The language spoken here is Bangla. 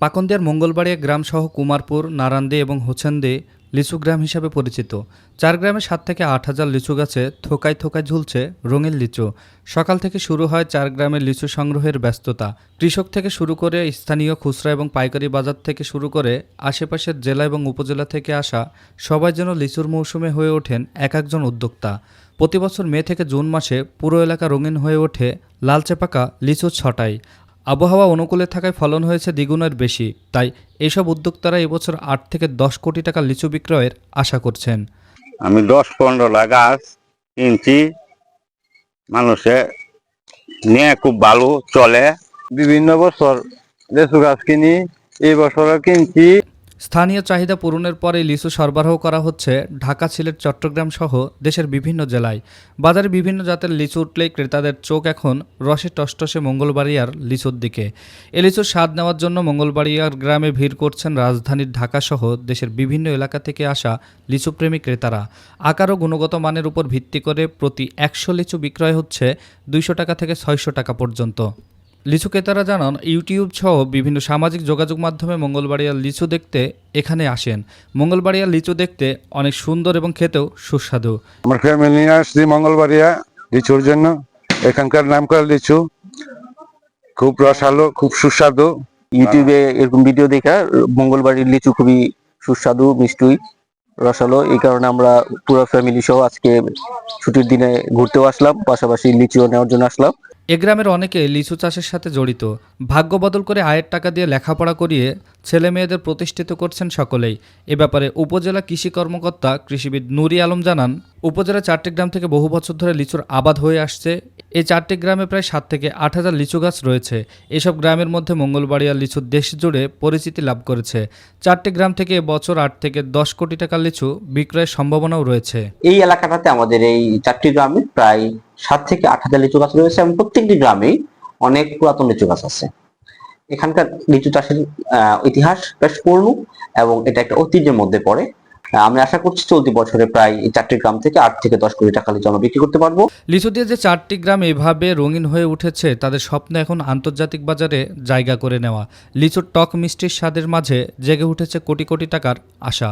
পাকন্দিয়ার মঙ্গলবাড়িয়া গ্রামসহ কুমারপুর, নারান্দে এবং হোসেন্দে লিচু গ্রাম হিসাবে পরিচিত। চার গ্রামে সাত থেকে আট হাজার লিচু গাছে থোকায় থোকায় ঝুলছে রঙিন লিচু। সকাল থেকে শুরু হয় চার গ্রামের লিচু সংগ্রহের ব্যস্ততা। কৃষক থেকে শুরু করে স্থানীয় খুচরা এবং পাইকারি বাজার থেকে শুরু করে আশেপাশের জেলা এবং উপজেলা থেকে আসা সবাই যেন লিচুর মৌসুমে হয়ে ওঠেন এক একজন উদ্যোক্তা। প্রতি বছর মে থেকে জুন মাসে পুরো এলাকা রঙিন হয়ে ওঠে লালচে পাকা লিচুর ছটায়। আবহাওয়া অনুকূলে থাকায় ফলন হয়েছে দ্বিগুণের বেশি। তাই এসব উদ্যোক্তারা এবছর আট থেকে দশ কোটি টাকা লিচু বিক্রয়ের আশা করছেন। আমি দশ পনেরোটা গাছ কিনছি মানুষে নিয়ে খুব ভালো চলে। বিভিন্ন বছর লেচু গাছ কিনি এই বছরও কিনছি। স্থানীয় চাহিদা পূরণের পরে লিচু সরবরাহ করা হচ্ছে ঢাকা, সিলেট, চট্টগ্রাম সহ দেশের বিভিন্ন জেলায়। বাজারে বিভিন্ন জাতের লিচু উঠলেই ক্রেতাদের চোখ এখন রসে টসটসে মঙ্গলবাড়িয়ার লিচুর দিকে। এ লিচুর স্বাদ নেওয়ার জন্য মঙ্গলবাড়িয়ার গ্রামে ভিড় করছেন রাজধানীর ঢাকা সহ দেশের বিভিন্ন এলাকা থেকে আসা লিচুপ্রেমী ক্রেতারা। আকার ও গুণগত মানের উপর ভিত্তি করে প্রতি একশো লিচু বিক্রয় হচ্ছে দুইশো টাকা থেকে ছয়শো টাকা পর্যন্ত। লিচু ক্রেতারা জানান ইউটিউব সহ বিভিন্ন সামাজিক যোগাযোগ মাধ্যমে মঙ্গলবাড়িয়ার লিচু দেখতে এখানে আসেন। মঙ্গলবাড়িয়ার লিচু দেখতে অনেক সুন্দর এবং খেতেও সুস্বাদু। আমার ফ্যামিলি আসছি মঙ্গলবাড়িয়া লিচুর জন্য। এখানকার নাম করা লিচু খুব রসালো খুব সুস্বাদু। ইউটিউবে এরকম ভিডিও দেখা মঙ্গলবাড়ির লিচু খুবই সুস্বাদু মিষ্টি রসালো। এই কারণে আমরা পুরো ফ্যামিলি সহ আজকে ছুটির দিনে ঘুরতেও আসলাম পাশাপাশি লিচুও নেওয়ার জন্য আসলাম। এ গ্রামের অনেকে লিচু চাষের সাথে জড়িত। ভাগ্য বদল করে আয়ের টাকা দিয়ে লেখাপড়া করিয়ে ছেলে মেয়েদের প্রতিষ্ঠিত করছেন সকলেই। এ ব্যাপারে উপজেলা কৃষি কর্মকর্তা কৃষিবিদ নুরি আলম জানান উপজেলা চারটি গ্রাম থেকে বহু বছর ধরে লিচুর আবাদ হয়ে আসছে। এই চারটি গ্রামে প্রায় সাত থেকে আট হাজার লিচু গাছ রয়েছে। এসব গ্রামের মধ্যে মঙ্গলবাড়িয়া লিচু দেশ জুড়ে পরিচিতি লাভ করেছে। চারটি গ্রাম থেকে বছর আট থেকে দশ কোটি টাকার লিচু বিক্রয়ের সম্ভাবনাও রয়েছে। এই এলাকাটাতে আমাদের এই চারটি গ্রামে প্রায় সাত থেকে আট হাজার লিচু গাছ রয়েছে এবং প্রত্যেকটি গ্রামেই অনেক পুরাতন লিচু গাছ আছে। এখানকার লিচু চাষের ইতিহাস বেশ পুরনো এবং এটা একটা ঐতিহ্যের মধ্যে পড়ে। আহ, আমি আশা করছি চলতি বছরে প্রায় এই চারটি গ্রাম থেকে আট থেকে দশ কোটি টাকা লিচু আমরা বিক্রি করতে পারব। লিচু দিয়ে যে চারটি গ্রাম এভাবে রঙিন হয়ে উঠেছে তাদের স্বপ্ন এখন আন্তর্জাতিক বাজারে জায়গা করে নেওয়া। লিচুর টক মিষ্টির স্বাদের মাঝে জেগে উঠেছে কোটি কোটি টাকার আশা।